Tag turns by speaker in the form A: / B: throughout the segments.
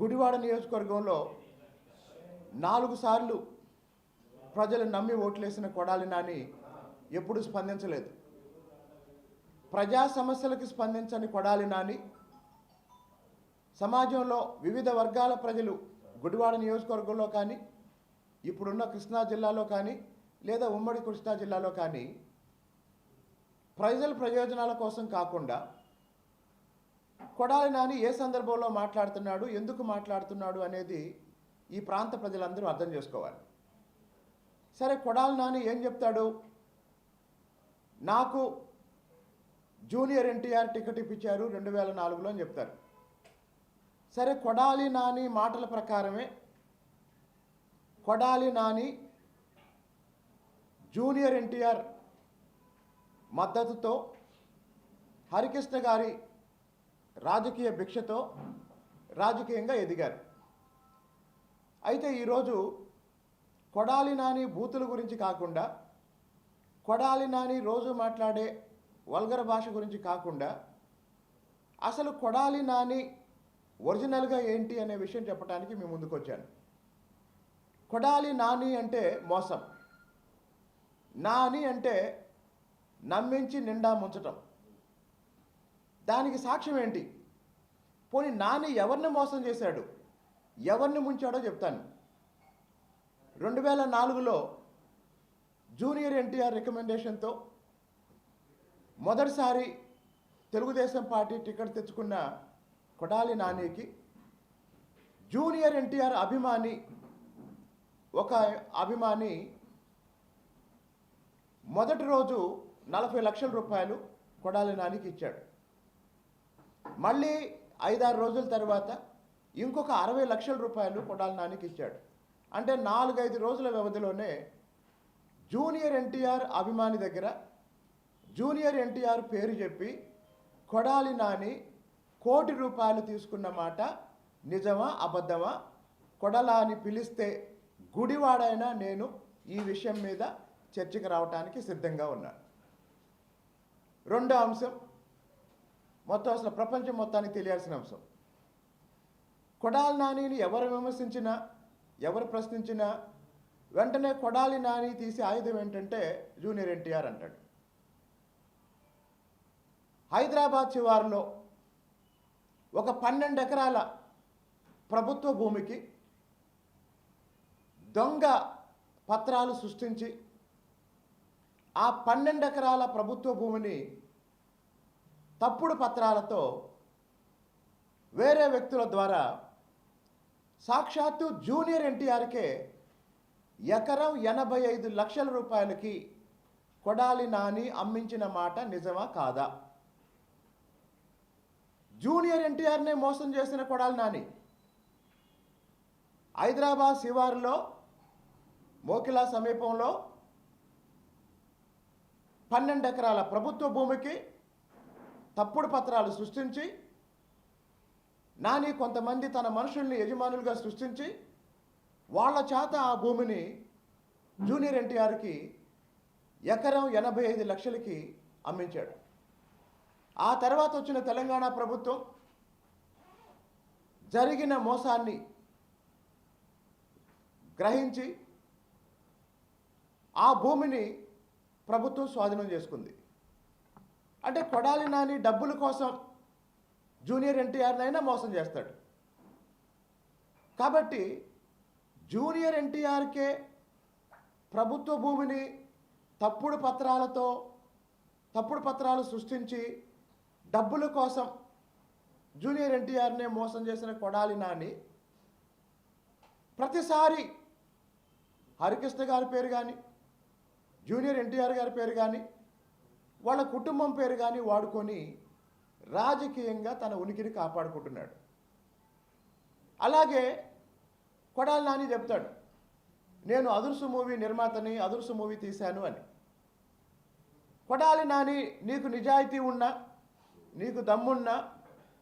A: గుడివాడ నియోజకవర్గంలో నాలుగు సార్లు ప్రజలు నమ్మి ఓట్లేసిన కొడాలి నాని ఎప్పుడు స్పందించలేదు. ప్రజా సమస్యలకు స్పందించని కొడాలి నాని సమాజంలో వివిధ వర్గాల ప్రజలు గుడివాడ నియోజకవర్గంలో కానీ ఇప్పుడున్న కృష్ణా జిల్లాలో కానీ లేదా ఉమ్మడి కృష్ణా జిల్లాలో కానీ ప్రజల ప్రయోజనాల కోసం కాకుండా కొడాలి నాని ఏ సందర్భంలో మాట్లాడుతున్నాడు ఎందుకు మాట్లాడుతున్నాడు అనేది ఈ ప్రాంత ప్రజలందరూ అర్థం చేసుకోవాలి. సరే కొడాలి నాని ఏం చెప్తాడు? నాకు జూనియర్ ఎన్టీఆర్ టికెట్ ఇప్పించారు రెండు వేల నాలుగులో అని చెప్తారు. సరే కొడాలి నాని మాటల ప్రకారమే కొడాలి నాని జూనియర్ ఎన్టీఆర్ మద్దతుతో హరికృష్ణ గారి రాజకీయ భిక్షతో రాజకీయంగా ఎదిగారు. అయితే ఈరోజు కొడాలి నాని బూతుల గురించి కాకుండా కొడాలి నాని రోజు మాట్లాడే వల్గర భాష గురించి కాకుండా అసలు కొడాలి నాని ఒరిజినల్గా ఏంటి అనే విషయం చెప్పడానికి మీ ముందుకు వచ్చాను కొడాలి నాని అంటే మోసం. నాని అంటే నమ్మించి నిండా ముంచటం. దానికి సాక్ష్యం ఏంటి? పోనీ నాని ఎవరిని మోసం చేశాడు? ఎవరిని ముంచాడో చెప్తాను. రెండు వేల నాలుగులో జూనియర్ ఎన్టీఆర్ రికమెండేషన్తో మొదటిసారి తెలుగుదేశం పార్టీ టికెట్ తెచ్చుకున్న కొడాలి నానికి జూనియర్ ఎన్టీఆర్ అభిమాని ఒక అభిమాని మొదటి రోజు నలభై లక్షల రూపాయలు కొడాలి నానికి ఇచ్చాడు. మళ్ళీ ఐదారు రోజుల తర్వాత ఇంకొక అరవై లక్షల రూపాయలు కొడాలి నానికి ఇచ్చాడు. అంటే నాలుగైదు రోజుల వ్యవధిలోనే జూనియర్ ఎన్టీఆర్ అభిమాని దగ్గర జూనియర్ ఎన్టీఆర్ పేరు చెప్పి కొడాలి నాని కోటి రూపాయలు తీసుకున్న మాట నిజమా అబద్ధమా? కొడలా అని పిలిస్తే గుడివాడైనా నేను ఈ విషయం మీద చర్చకు రావడానికి సిద్ధంగా ఉన్నాను. రెండో అంశం మొత్తం అసలు ప్రపంచం మొత్తానికి తెలియాల్సిన అంశం. కొడాలి నానిని ఎవరు విమర్శించినా ఎవరు ప్రశ్నించినా వెంటనే కొడాలి నాని తీసే ఆయుధం ఏంటంటే జూనియర్ ఎన్టీఆర్ అంటాడు. హైదరాబాద్ శివారులో ఒక పన్నెండు ఎకరాల ప్రభుత్వ భూమికి దొంగ పత్రాలు సృష్టించి ఆ పన్నెండు ఎకరాల ప్రభుత్వ భూమిని తప్పుడు పత్రాలతో వేరే వ్యక్తుల ద్వారా సాక్షాత్తు జూనియర్ ఎన్టీఆర్కే ఎకరం ఎనభై ఐదు లక్షల రూపాయలకి కొడాలి నాని అమ్మించిన మాట నిజమా కాదా? జూనియర్ ఎన్టీఆర్నే మోసం చేసిన కొడాలి నాని హైదరాబాద్ శివారులో మోకిలా సమీపంలో పన్నెండు ఎకరాల ప్రభుత్వ భూమికి తప్పుడు పత్రాలు సృష్టించి నాని కొంతమంది తన మనుషుల్ని యజమానులుగా సృష్టించి వాళ్ళ చేత ఆ భూమిని జూనియర్ ఎన్టీఆర్కి ఎకరం ఎనభై ఐదు లక్షలకి అమ్మించాడు. ఆ తర్వాత వచ్చిన తెలంగాణ ప్రభుత్వం జరిగిన మోసాన్ని గ్రహించి ఆ భూమిని ప్రభుత్వం స్వాధీనం చేసుకుంది. అంటే కొడాలి నాని డబ్బుల కోసం జూనియర్ ఎన్టీఆర్నైనా మోసం చేస్తాడు. కాబట్టి జూనియర్ ఎన్టీఆర్కే ప్రభుత్వ భూమిని తప్పుడు పత్రాలతో తప్పుడు పత్రాలు సృష్టించి డబ్బుల కోసం జూనియర్ ఎన్టీఆర్నే మోసం చేసిన కొడాలి నాని ప్రతిసారి హరికృష్ణ గారి పేరు కానీ జూనియర్ ఎన్టీఆర్ గారి పేరు కానీ వాళ్ళ కుటుంబం పేరు కానీ వాడుకొని రాజకీయంగా తన ఉనికిని కాపాడుకుంటున్నాడు. అలాగే కొడాలి నాని చెప్తాడు నేను అదుర్సు మూవీ నిర్మాతని అదుర్సు మూవీ తీశాను అని. కొడాలి నాని నీకు నిజాయితీ ఉన్నా నీకు దమ్మున్నా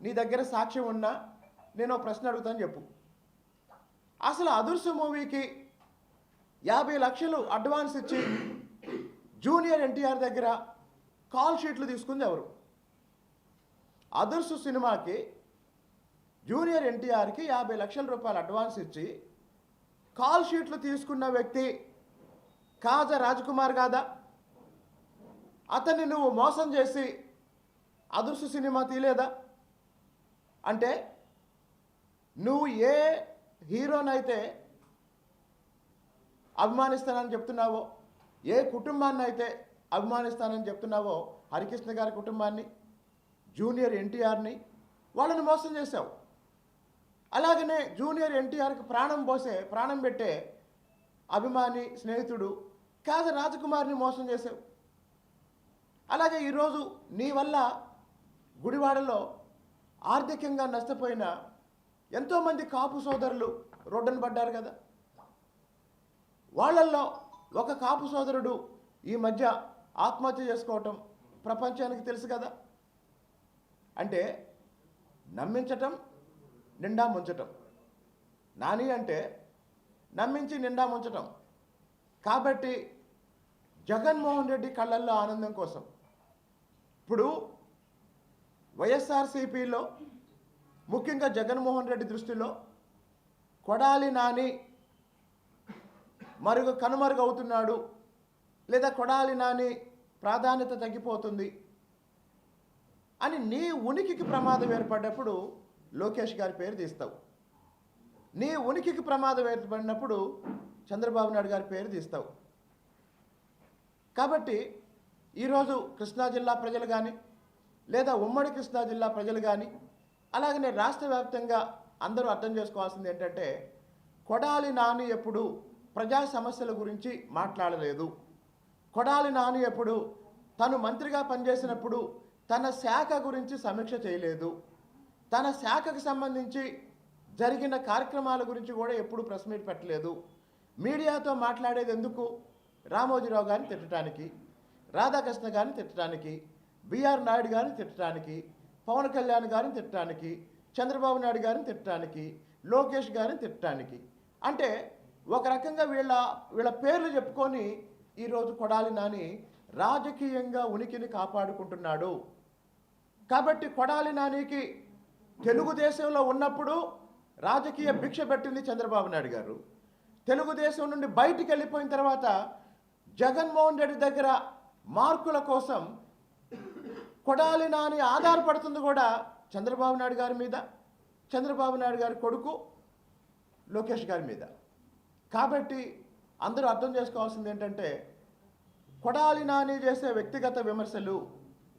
A: నీ దగ్గర సాక్ష్యం ఉన్నా నేను ప్రశ్న అడుగుతాను చెప్పు. అసలు అదుర్సు మూవీకి యాభై లక్షలు అడ్వాన్స్ ఇచ్చి జూనియర్ ఎన్టీఆర్ దగ్గర కాల్ షీట్లు తీసుకుంది ఎవరు? అదర్స్ సినిమాకి జూనియర్ ఎన్టీఆర్కి యాభై లక్షల రూపాయలు అడ్వాన్స్ ఇచ్చి కాల్ షీట్లు తీసుకున్న వ్యక్తి కాజా రాజ్కుమార్ కాదా? అతన్ని నువ్వు మోసం చేసి అదృశ్య సినిమా తీయలేదా అంటే నువ్వు ఏ హీరోనైతే అభిమానిస్తానని చెప్తున్నావో ఏ కుటుంబాన్ని అయితే అభిమానిస్తానని చెప్తున్నావో హరికృష్ణ గారి కుటుంబాన్ని జూనియర్ ఎన్టీఆర్ని వాళ్ళని మోసం చేశావు. అలాగనే జూనియర్ ఎన్టీఆర్కి ప్రాణం పోసే ప్రాణం పెట్టే అభిమాని స్నేహితుడు కాజ రాజకుమార్ని మోసం చేసావు అలాగే ఈరోజు నీ వల్ల గుడివాడలో ఆర్థికంగా నష్టపోయిన ఎంతోమంది కాపు సోదరులు రోడ్డున పడ్డారు కదా. వాళ్ళల్లో ఒక కాపు సోదరుడు ఈ మధ్య ఆత్మహత్య చేసుకోవటం ప్రపంచానికి తెలుసు కదా. అంటే నమ్మించటం నిండా ముంచటం. నాని అంటే నమ్మించి నిండా ముంచటం. కాబట్టి జగన్మోహన్ రెడ్డి కళ్ళల్లో ఆనందం కోసం. ఇప్పుడు వైఎస్ఆర్సీపీలో ముఖ్యంగా జగన్మోహన్ రెడ్డి దృష్టిలో కొడాలి నాని మరుగు కనుమరుగవుతున్నాడు లేదా కొడాలి నాని ప్రాధాన్యత తగ్గిపోతుంది అని నీ ఉనికికి ప్రమాదం ఏర్పడినప్పుడు లోకేష్ గారి పేరు తీస్తావు. నీ ఉనికికి ప్రమాదం ఏర్పడినప్పుడు చంద్రబాబు నాయుడు గారి పేరు తీస్తావు. కాబట్టి ఈరోజు కృష్ణా జిల్లా ప్రజలు కానీ లేదా ఉమ్మడి కృష్ణా జిల్లా ప్రజలు కానీ అలాగనే రాష్ట్ర వ్యాప్తంగా అందరూ అర్థం చేసుకోవాల్సింది ఏంటంటే కొడాలి నాని ఎప్పుడు ప్రజా సమస్యల గురించి మాట్లాడలేదు. కొడాలి నాని ఎప్పుడు? తను మంత్రిగా పనిచేసినప్పుడు తన శాఖ గురించి సమీక్ష చేయలేదు. తన శాఖకు సంబంధించి జరిగిన కార్యక్రమాల గురించి కూడా ఎప్పుడు ప్రెస్ మీట్ పెట్టలేదు. మీడియాతో మాట్లాడేది ఎందుకు? రామోజీరావు గారిని తిట్టడానికి రాధాకృష్ణ గారిని తిట్టడానికి బిఆర్ నాయుడు గారిని తిట్టడానికి పవన్ కళ్యాణ్ గారిని తిట్టడానికి చంద్రబాబు నాయుడు గారిని తిట్టడానికి లోకేష్ గారిని తిట్టడానికి. అంటే ఒక రకంగా వీళ్ళ వీళ్ళ పేర్లు చెప్పుకొని ఈరోజు కొడాలి నాని రాజకీయంగా ఉనికిని కాపాడుకుంటున్నాడు. కాబట్టి కొడాలి నానికి తెలుగుదేశంలో ఉన్నప్పుడు రాజకీయ భిక్ష పెట్టింది చంద్రబాబు నాయుడు గారు. తెలుగుదేశం నుండి బయటికి వెళ్ళిపోయిన తర్వాత జగన్మోహన్ రెడ్డి దగ్గర మార్కుల కోసం కొడాలి నాని ఆధారపడుతుంది కూడా చంద్రబాబు నాయుడు గారి మీద చంద్రబాబు నాయుడు గారి కొడుకు లోకేష్ గారి మీద. కాబట్టి అందరూ అర్థం చేసుకోవాల్సింది ఏంటంటే కొడాలి నాని చేసే వ్యక్తిగత విమర్శలు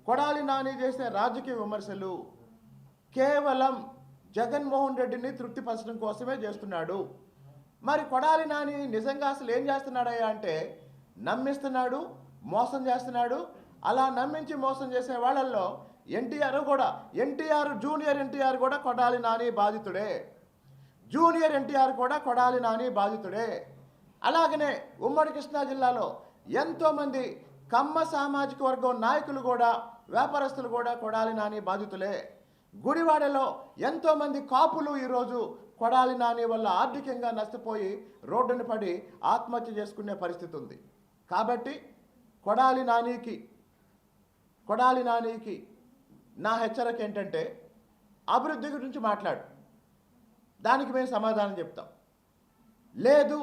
A: కొడాలి నాని చేసే రాజకీయ విమర్శలు కేవలం జగన్మోహన్ రెడ్డిని తృప్తిపరచడం కోసమే చేస్తున్నాడు. మరి కొడాలి నాని నిజంగా అసలు ఏం చేస్తున్నాడయ్యా అంటే నమ్మిస్తున్నాడు మోసం చేస్తున్నాడు. అలా నమ్మించి మోసం చేసే వాళ్ళల్లో ఎన్టీఆర్ కూడా ఎన్టీఆర్ జూనియర్ ఎన్టీఆర్ కూడా కొడాలి నాని బాధితుడే. జూనియర్ ఎన్టీఆర్ కూడా కొడాలి నాని బాధితుడే. అలాగనే ఉమ్మడి కృష్ణా జిల్లాలో ఎంతోమంది కమ్మ సామాజిక వర్గం నాయకులు కూడా వ్యాపారస్తులు కూడా కొడాలి నాని బాధితులే. గుడివాడలో ఎంతోమంది కాపులు ఈరోజు కొడాలి నాని వల్ల ఆర్థికంగా నష్టపోయి రోడ్డును పడి ఆత్మహత్య చేసుకునే పరిస్థితి ఉంది. కాబట్టి కొడాలి నానికి కొడాలి నానికి నా హెచ్చరిక ఏంటంటే అభివృద్ధి గురించి మాట్లాడు. దానికి మేము సమాధానం చెప్తాం. లేదు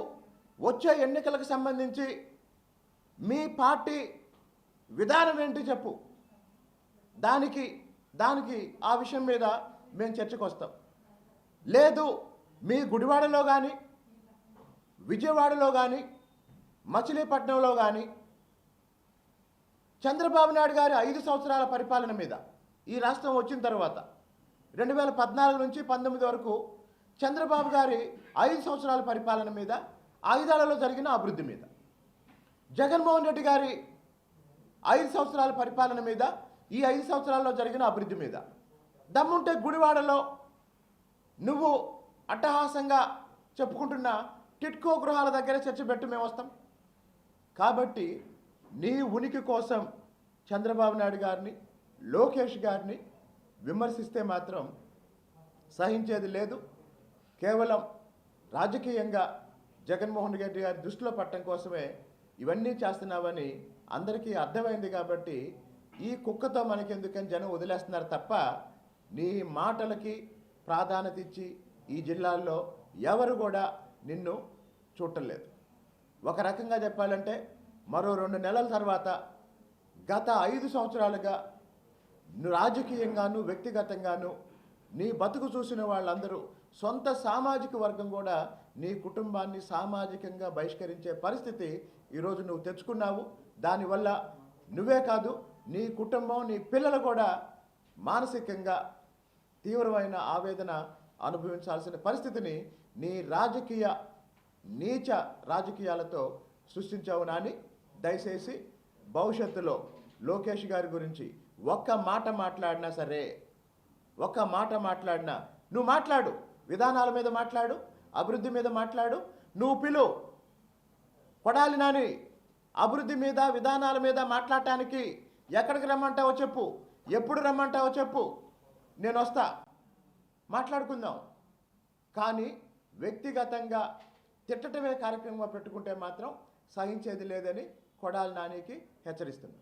A: వచ్చే ఎన్నికలకు సంబంధించి మీ పార్టీ విధానం ఏంటి చెప్పు. దానికి దానికి ఆ విషయం మీద మేము చర్చకు వస్తాం. లేదు మీ గుడివాడలో కానీ విజయవాడలో కానీ మచిలీపట్నంలో కానీ చంద్రబాబు నాయుడు గారి ఐదు సంవత్సరాల పరిపాలన మీద ఈ రాష్ట్రం వచ్చిన తర్వాత రెండు వేల పద్నాలుగు నుంచి పంతొమ్మిది వరకు చంద్రబాబు గారి ఐదు సంవత్సరాల పరిపాలన మీద ఐదేళ్ళలో జరిగిన అభివృద్ధి మీద. జగన్మోహన్ రెడ్డి గారి ఐదు సంవత్సరాల పరిపాలన మీద ఈ ఐదు సంవత్సరాల్లో జరిగిన అభివృద్ధి మీద. దమ్ముంటే గుడివాడలో నువ్వు అట్టహాసంగా చెప్పుకుంటున్న టిట్కో గృహాల దగ్గర చర్చ పెట్టి మేము వస్తాం. కాబట్టి నీ ఉనికి కోసం చంద్రబాబు నాయుడు గారిని లోకేష్ గారిని విమర్శిస్తే మాత్రం సహించేది లేదు. కేవలం రాజకీయంగా జగన్మోహన్ రెడ్డి గారి దృష్టిలో పట్టడం కోసమే ఇవన్నీ చేస్తున్నావని అందరికీ అర్థమైంది కాబట్టి ఈ కుక్కతో మనకెందుకని జనం వదిలేస్తున్నారు తప్ప నీ మాటలకి ప్రాధాన్యత ఇచ్చి ఈ జిల్లాల్లో ఎవరు కూడా నిన్ను చూడలేదు ఒక రకంగా చెప్పాలంటే మరో రెండు నెలల తర్వాత గత ఐదు సంవత్సరాలుగా రాజకీయంగాను వ్యక్తిగతంగాను నీ బతుకు చూసిన వాళ్ళందరూ సొంత సామాజిక వర్గం కూడా నీ కుటుంబాన్ని సామాజికంగా బహిష్కరించే పరిస్థితి ఈరోజు నువ్వు తెచ్చుకున్నావు. దానివల్ల నువ్వే కాదు నీ కుటుంబం నీ పిల్లలు కూడా మానసికంగా తీవ్రమైన ఆవేదన అనుభవించాల్సిన పరిస్థితిని నీ రాజకీయ నీచ రాజకీయాలతో సృష్టించావు నాని. దయచేసి భవిష్యత్తులో లోకేష్ గారి గురించి ఒక్క మాట మాట్లాడినా సరే ఒక్క మాట మాట్లాడినా నువ్వు మాట్లాడు విధానాల మీద మాట్లాడు. అభివృద్ధి మీద మాట్లాడు. నువ్వు పిలు. కొడాలి నాని. అభివృద్ధి మీద విధానాల మీద మాట్లాడటానికి ఎక్కడికి రమ్మంటావో చెప్పు. ఎప్పుడు రమ్మంటావో చెప్పు. నేను వస్తా. మాట్లాడుకుందాం. కానీ వ్యక్తిగతంగా తిట్టటమే కార్యక్రమంగా పెట్టుకుంటే మాత్రం సహించేది లేదని కొడాలి నానికి హెచ్చరిస్తున్నాను.